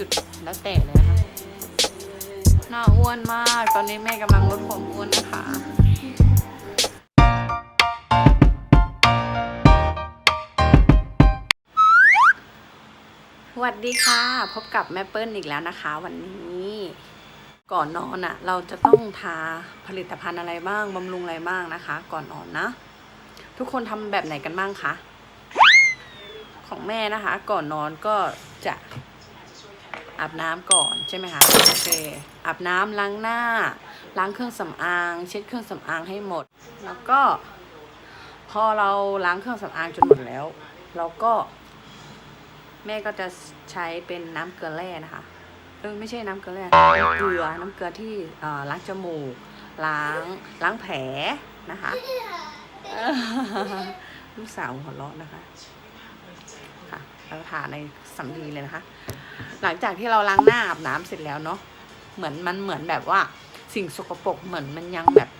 จุดแล้วแต่เลยนะคะหน้าอ้วนมาก ตอนนี้แม่กำลังลดความอ้วนนะคะสวัสดีค่ะ พบกับแม่เปิ้ลอีกแล้วนะคะ วันนี้ก่อนนอนอะ่ะ เราจะต้องทาผลิตภัณฑ์อะไรบ้างบำรุงอะไรบ้างนะคะ ก่อนนอนนะ ทุกคนทำแบบไหนกันบ้างคะของแม่นะคะ ก่อนนอนก็จะ อาบน้ำก่อนใช่ไหมคะโอเคอาบน้ำล้างหน้า ล้างเครื่องสำอาง เช็ดเครื่องสำอางให้หมด แล้วก็ พอเราล้างเครื่องสำอางจนหมดแล้ว เราก็ แม่ก็จะใช้เป็นน้ำเกลือแร่นะคะเออไม่ใช่น้ำเกลือแร่เกลือน้ำเกลือที่เอ่อล้างจมูกล้างล้างแผลนะคะลูกสาวหัวเราะนะคะ ค่ะเราทาในสำลีเลยนะคะ หลังจากที่เราล้างหน้าอาบน้ำเสร็จแล้วเนาะเหมือนมันเหมือนแบบว่าสิ่งสกปรกเหมือนมันยังแบบ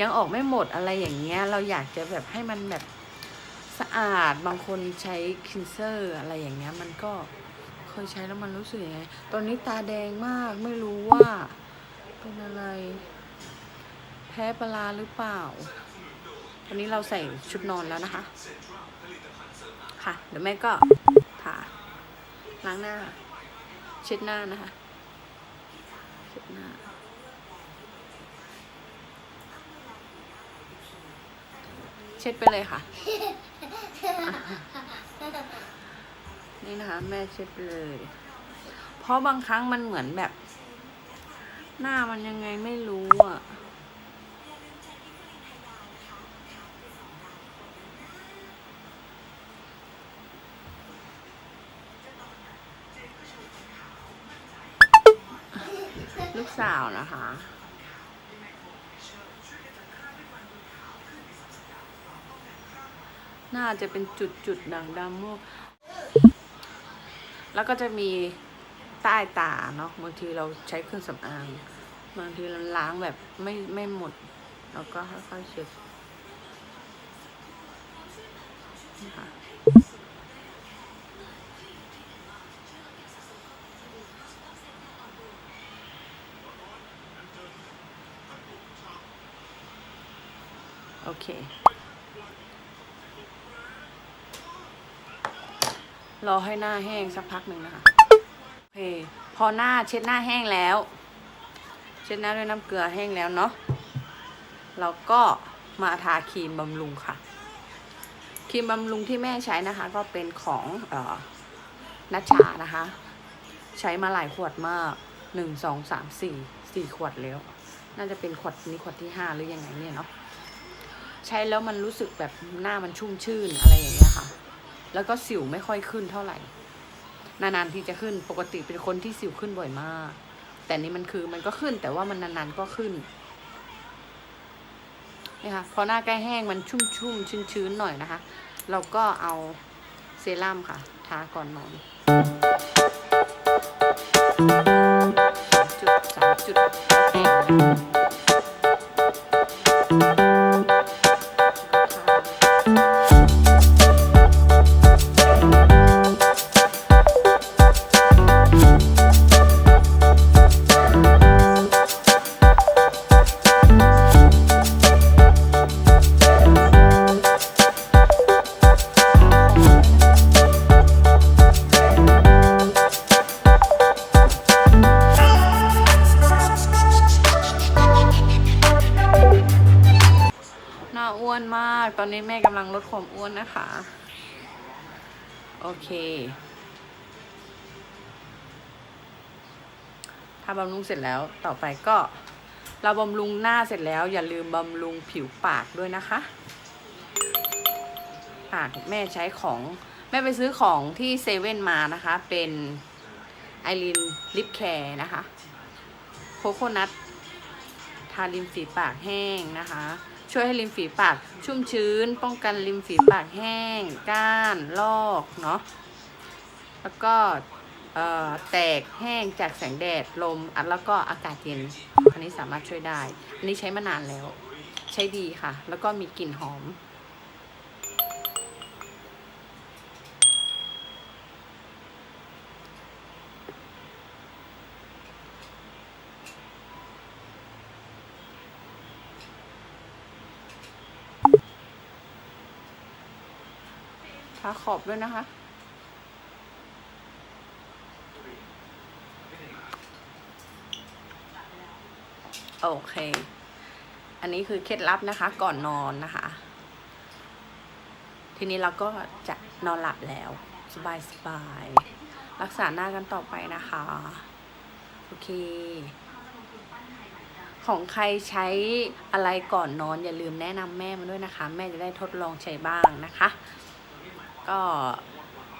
ยังออกไม่หมดอะไรอย่างเงี้ย เราอยากจะแบบให้มันแบบสะอาดบางคนใช้คินเซอร์อะไรอย่างเงี้ย มันก็เคยใช้แล้วมันรู้สึกยังไงตอนนี้ตาแดงมากไม่รู้ว่าเป็นอะไร แพ้ปลาหรือเปล่าตอนนี้เราใส่ชุดนอนแล้วนะคะ ค่ะ เดี๋ยวแม่ก็ทา ล้างหน้า เช็ดหน้านะคะ เช็ดหน้า เช็ดไปเลยค่ะ นี่นะคะ แม่เช็ดไปเลย เพราะบางครั้งมันเหมือนแบบ หน้ามันยังไงไม่รู้ สาวนะคะ น่าจะเป็นจุดจุดๆด่างดำมูกแล้วก็จะมีใต้ตาเนาะบางทีเราใช้เครื่องสำอาง บางทีเราล้างแบบไม่ไม่หมด แล้วก็ค่อยๆเช็ดนะคะ โอเค รอให้หน้าแห้งสักพักหนึ่งนะคะโอเคพอหน้าเช็ดหน้าแห้งแล้ว เช็ดหน้าด้วยน้ำเกลือแห้งแล้วเนาะเราก็มาทาครีมบำรุงค่ะ ครีมบำรุงที่แม่ใช้นะคะ ก็เป็นของออนัชชานะคะ ใช้มาหลายขวดมากหนึ่งสองสามสี่สี่ขวดแล้ว น่าจะเป็นขวดนี้ขวดที่ห้าหรือยังไงเนี่ยเนาะ ใช้แล้วมันรู้สึกแบบหน้ามันชุ่มชื่นอะไรอย่างเงี้ยค่ะ แล้วก็สิวไม่ค่อยขึ้นเท่าไหร่ นานๆที่จะขึ้นปกติเป็นคนที่สิวขึ้นบ่อยมาก แต่นี่มันคือมันก็ขึ้น แต่ว่ามันนานๆก็ขึ้นนี่ค่ะพอหน้าใกล้แห้งมันชุ่มๆชื้นๆหน่อยนะคะ เราก็เอาเซรั่มค่ะ ทาก่อนนอน วนมาก ตอนนี้แม่กำลังลดความอ้วนนะคะ โอเคถ้าบำรุงเสร็จแล้วต่อไปก็ เราบำรุงหน้าเสร็จแล้วอย่าลืมบำรุงผิวปากด้วยนะคะ ปากแม่ใช้ของแม่ไปซื้อของที่เซเว่นมานะคะ เป็นไอรินลิปแคร์นะคะ โคโคนัททาริมฝีปากแห้งนะคะ ช่วยให้ริมฝีปากชุ่มชื้น ป้องกันริมฝีปากแห้ง ก้าน ลอกเนาะแล้วก็แตกแห้งจากแสงแดดลมแล้วก็อากาศเย็นอันนี้สามารถช่วยได้ อันนี้ใช้มานานแล้ว ใช้ดีค่ะ แล้วก็มีกลิ่นหอม ขอบด้วยนะคะโอเค อันนี้คือเคล็ดลับนะคะ ก่อนนอนนะคะ ทีนี้เราก็จะนอนหลับแล้ว สบายสบายๆรักษาหน้ากันต่อไปนะคะ โอเค ของใครใช้อะไรก่อนนอนอย่าลืมแนะนำแม่มาด้วยนะคะ แม่จะได้ทดลองใช้บ้างนะคะ ก็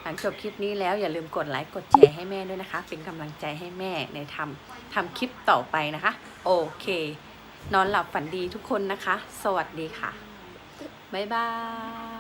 หลังจบคลิปนี้แล้วอย่าลืมกดไลค์กดแชร์ให้แม่ด้วยนะคะ เป็นกำลังใจให้แม่ในทำทำคลิปต่อไปนะคะ โอเค นอนหลับฝันดีทุกคนนะคะ สวัสดีค่ะ บ๊ายบาย